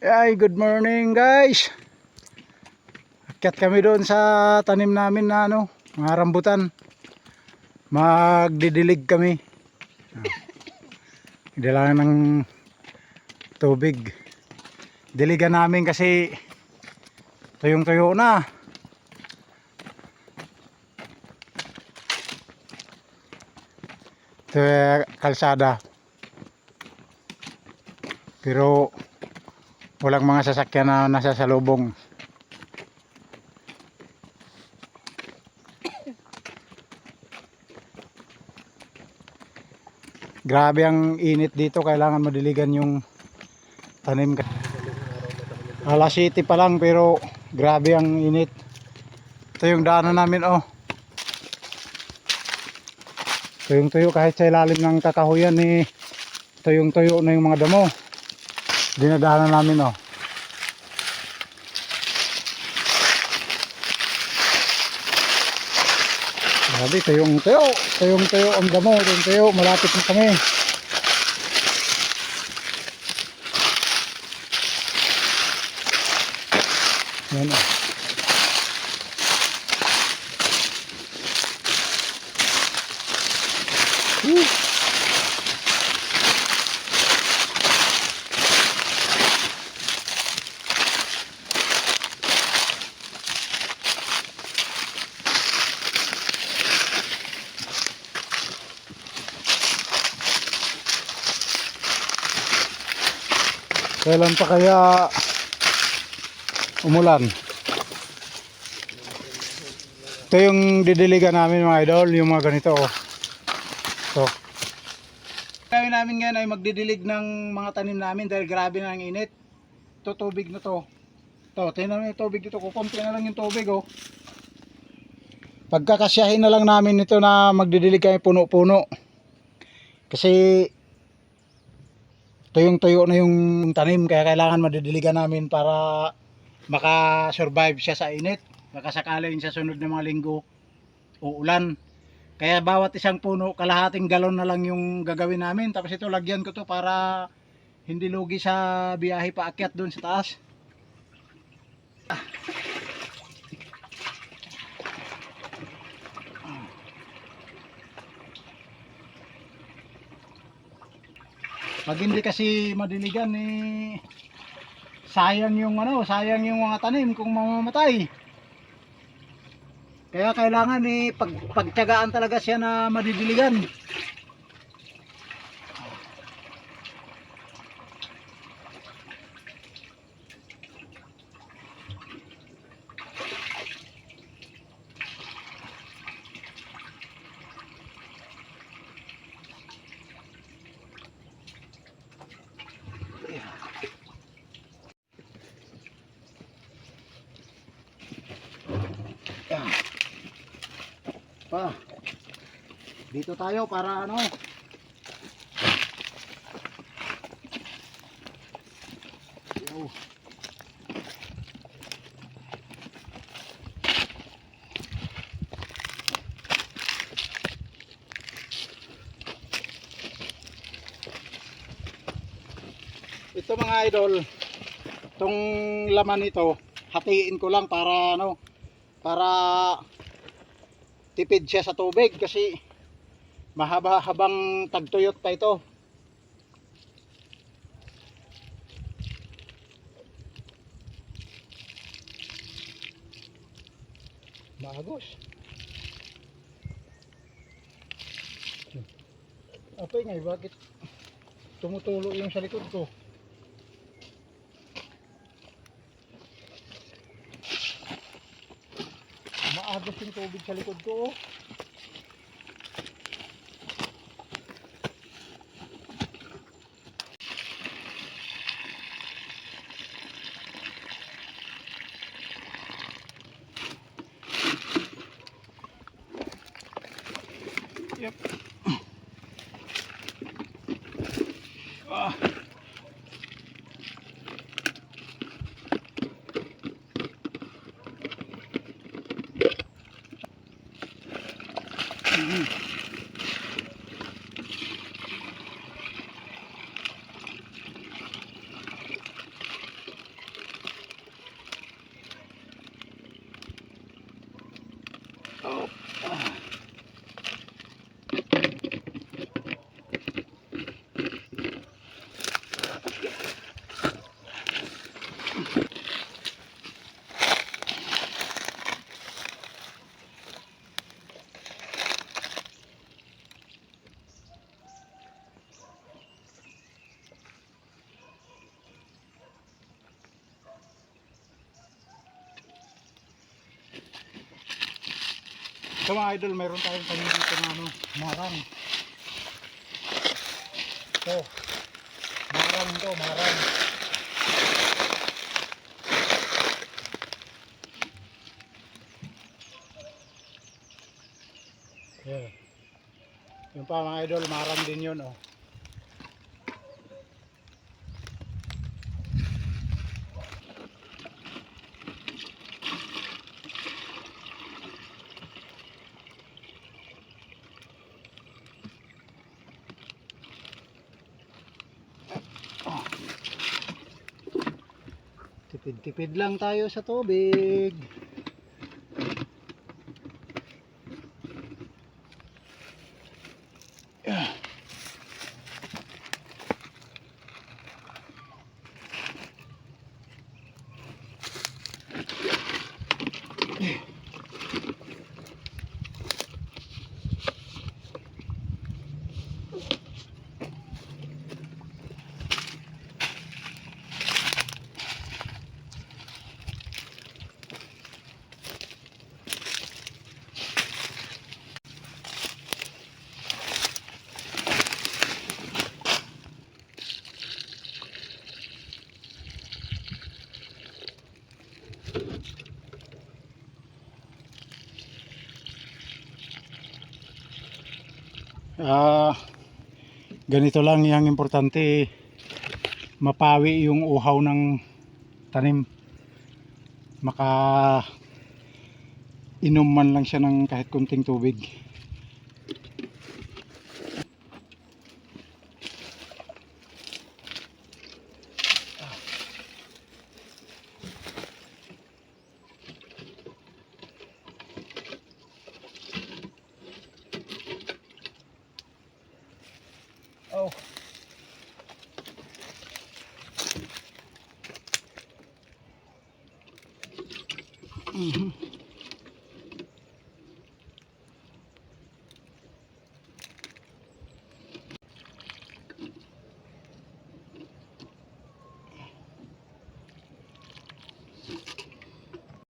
Ay, good morning guys. Akyat kami doon sa tanim namin na ano, mga rambutan. Magdidilig kami. Kailangan ng tubig. Diligan namin kasi tuyong-tuyo na. Ito eh, kalsada. Pero walang mga sasakyan na nasa salubong. Grabe ang init dito, kailangan madiligan yung tanim. Alas City pa lang pero grabe ang init. Ito yung daanan namin oh. Tuyong tuyo kahit sa ilalim ng kakahuyan eh, tuyong tuyo na yung mga damo. Dinadaanan namin oh. Grabe, tuyong tuyo. Tuyong tuyo ang damo. Tuyong tuyo, malapit na kami. Yan oh. Kailan pa kaya umulan? Ito yung didiligan namin mga idol, yung mga ganito. Oh. Ito. Gawin namin ngayon ay magdidilig ng mga tanim namin dahil grabe na ang init. Ito tubig na to. Ito, tingnan mo yung tubig dito. Kukunti na lang yung tubig oh. Pagkakasyahin na lang namin ito na magdidilig kami puno-puno. Kasi tuyong-tuyo na yung tanim kaya kailangan madidiligan namin para makasurvive siya sa init. Baka sakaling sa sunod na mga linggo uulan. Kaya bawat isang puno, kalahating galon na lang yung gagawin namin. Tapos ito, lagyan ko to para hindi lugi sa biyahe paakyat doon sa taas. Pag hindi kasi madiligan eh sayang yung ano, sayang yung mga tanim kung mamamatay. Kaya kailangan eh pag pagtiyagaan talaga siya na madidiligan. Pa. Dito tayo para ano? Ito mga idol, itong laman nito, hatiin ko lang para ano, para tipid siya sa tubig kasi mahaba-habang tagtuyot pa ito. Bagos. Apa nga, bakit tumutulo yung sa likod ko? Maagos yung tubig sa likod ko oh. Yep. Oh. Ito mga idol, mayroon tayong tanim dito na ano, marang. Ito. Marang to, marang. Yeah. Yung pa mga idol, marang din yun oh. Tipid-tipid lang tayo sa tubig. Yeah. Ah, ganito lang yung importante mapawi yung uhaw ng tanim. Maka inom man lang siya ng kahit kunting tubig. Mm-hmm.